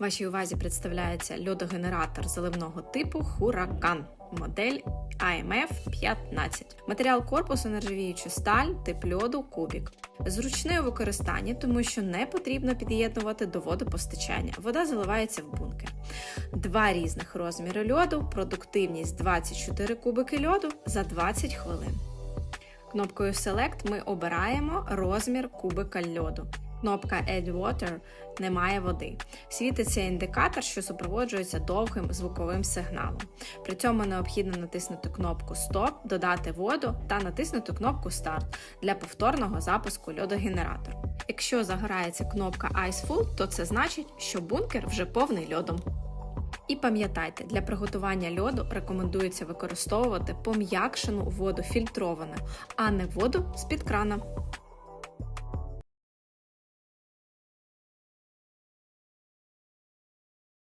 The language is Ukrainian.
Вашій увазі представляється льодогенератор заливного типу Huracan, модель AMF 15. Матеріал корпусу нержавіюча сталь, тип льоду, кубік. Зручне у використанні, тому що не потрібно під'єднувати до водопостачання. Вода заливається в бункер. Два різних розміри льоду, продуктивність 24 кубики льоду за 20 хвилин. Кнопкою Select ми обираємо розмір кубика льоду. Кнопка Add Water немає води. Світиться індикатор, що супроводжується довгим звуковим сигналом. При цьому необхідно натиснути кнопку Стоп, додати воду та натиснути кнопку Старт для повторного запуску льодогенератору. Якщо загорається кнопка Ice Full, то це значить, що бункер вже повний льодом. І пам'ятайте, для приготування льоду рекомендується використовувати пом'якшену воду фільтровану, а не воду з-під крана.